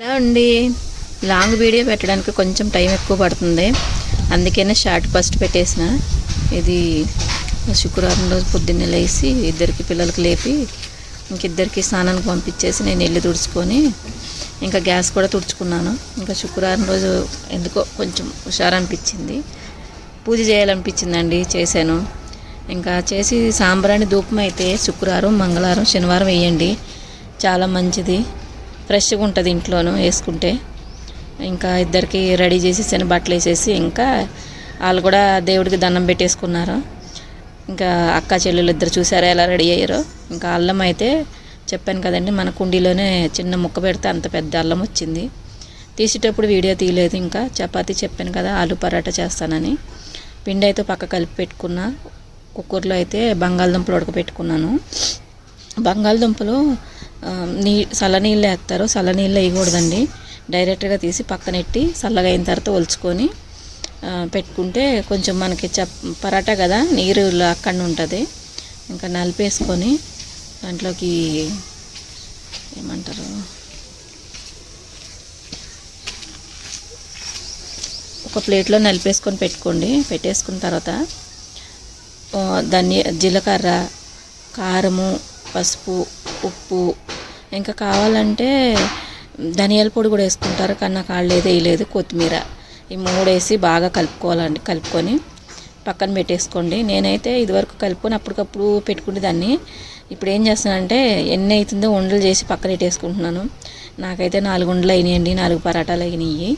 ఎలా అండి? Long video పెట్టడానికి కొంచెం టైం ఎక్కువ పడుతుంది. అందుకనే షార్ట్ ఫస్ట్ పెట్టేసిన. ఇది శుక్రవారం రోజు పొద్దున్నే లేచి ఇద్దరికి పిల్లలకి లేపి ఇంకిద్దరికి స్నానానికి పంపించేసి నేను ఇల్లు తుడుచుకొని ఇంకా గ్యాస్ కూడా తుడుచుకున్నాను. ఇంకా శుక్రవారం రోజు ఎందుకో కొంచెం హుషారు అనిపించింది పూజ చేయాలనిపించిందండి చేశాను. ఇంకా చేసి సాంబ్రాణి ధూపం అయితే శుక్రవారం మంగళవారం శనివారం వేయండి. చాలా మంచిది. ఫ్రెష్గా ఉంటుంది ఇంట్లోనూ వేసుకుంటే. ఇంకా ఇద్దరికి రెడీ చేసేసాను బట్టలు వేసేసి ఇంకా వాళ్ళు కూడా దేవుడికి దండం పెట్టేసుకున్నారు. ఇంకా అక్క చెల్లెలు ఇద్దరు చూసారా ఎలా రెడీ అయ్యారో? ఇంకా అల్లం అయితే చెప్పాను కదండి మన కుండీలోనే చిన్న ముక్క పెడితే అంత పెద్ద అల్లం వచ్చింది. తీసేటప్పుడు వీడియో తీయలేదు ఇంకా. చపాతి చెప్పాను కదా ఆలు పరాటా చేస్తానని. పిండి అయితే పక్క కలిపి పెట్టుకున్నా. కుక్కర్లో అయితే బంగాళదుంపలు ఉడకపెట్టుకున్నాను బంగాళదుంపలు నీ చల్లనీళ్ళు వేస్తారు. చల్లనీళ్ళు వేయకూడదండి. డైరెక్ట్గా తీసి పక్కనెట్టి చల్లగా అయిన తర్వాత ఒలుచుకొని పెట్టుకుంటే కొంచెం మనకి చ పరాటా కదా నీరు అక్కడ ఉంటుంది. ఇంకా నలిపేసుకొని దాంట్లోకి ఏమంటారు? ఒక ప్లేట్లో నలిపేసుకొని పెట్టుకోండి. పెట్టేసుకున్న తర్వాత ధనియా జీలకర్ర కారము పసుపు ఉప్పు ఇంకా కావాలంటే ధనియాల పొడి కూడా వేసుకుంటారు కానీ నాకు వాళ్ళు ఏది వేయలేదు కొత్తిమీర. ఈ మూడు వేసి బాగా కలుపుకోవాలండి కలుపుకొని పక్కన పెట్టేసుకోండి. నేనైతే ఇదివరకు కలుపుకొని అప్పటికప్పుడు పెట్టుకునే దాన్ని. ఇప్పుడు ఏం చేస్తానంటే ఎన్ని అవుతుందో ఉండలు చేసి పక్కన పెట్టేసుకుంటున్నాను. నాకైతే నాలుగు ఉండలు అయినాయండి నాలుగు పరాటాలు అయినాయి.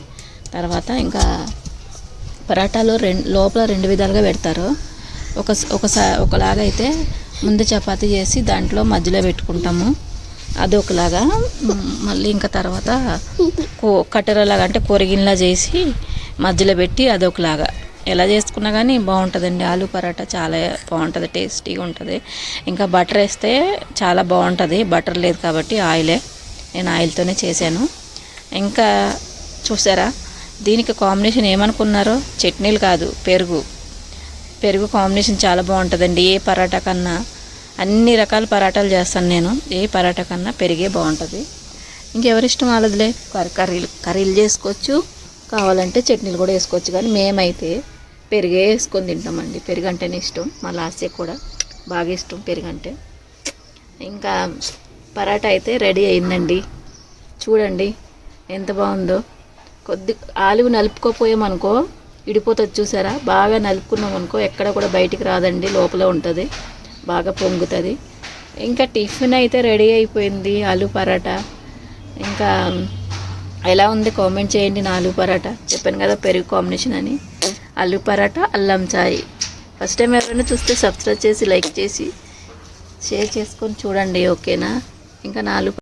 తర్వాత ఇంకా పరాటాలు రెండు లోపల రెండు విధాలుగా పెడతారు. ఒక ఒకసా ఒకలాగా అయితే ముందు చపాతీ చేసి దాంట్లో మధ్యలో పెట్టుకుంటాము. అది ఒకలాగా మళ్ళీ ఇంకా తర్వాత కో కట్టెరలాగా అంటే కొరిగినలా చేసి మధ్యలో పెట్టి అదొకలాగా. ఎలా చేసుకున్నా కానీ బాగుంటుందండి ఆలు పరాటా చాలా బాగుంటుంది టేస్టీగా ఉంటుంది. ఇంకా బటర్ వేస్తే చాలా బాగుంటుంది బటర్ లేదు కాబట్టి ఆయిలే. నేను ఆయిల్తోనే చేశాను. ఇంకా చూసారా దీనికి కాంబినేషన్ ఏమనుకున్నారో? చట్నీలు కాదు పెరుగు. పెరుగు కాంబినేషన్ చాలా బాగుంటుందండి ఏ పరాటా కన్నా అన్ని రకాల పరాటాలు చేస్తాను నేను. ఏ పరాటా కన్నా పెరిగే బాగుంటుంది. ఇంకెవరిష్టం వాళ్ళదిలే? కర్రీ కర్రీలు కర్రీలు చేసుకోవచ్చు. కావాలంటే చట్నీలు కూడా వేసుకోవచ్చు. కానీ మేమైతే పెరిగే వేసుకొని తింటామండి. పెరుగు అంటేనే ఇష్టం. మా లాస్య కూడా బాగా ఇష్టం పెరుగు అంటే ఇంకా పరాటా అయితే రెడీ అయిందండి. చూడండి ఎంత బాగుందో. కొద్ది ఆలివ్ నలుపుకోపోయామనుకో ఇడిపోతుంది చూసారా? బాగా నలుపుకున్నాం అనుకో ఎక్కడ కూడా బయటికి రాదండి. లోపల ఉంటుంది. బాగా పొంగుతుంది. ఇంకా టిఫిన్ అయితే రెడీ అయిపోయింది ఆలు పరాటా. ఇంకా ఎలా ఉంది కామెంట్ చేయండి నా ఆలు పరాటా. చెప్పాను కదా పెరుగు కాంబినేషన్ అని. ఆలు పరాటా అల్లం చాయ్. ఫస్ట్ టైం ఎవరైనా చూస్తే సబ్స్క్రైబ్ చేసి లైక్ చేసి షేర్ చేసుకొని చూడండి ఓకేనా ఇంకా నాలుగు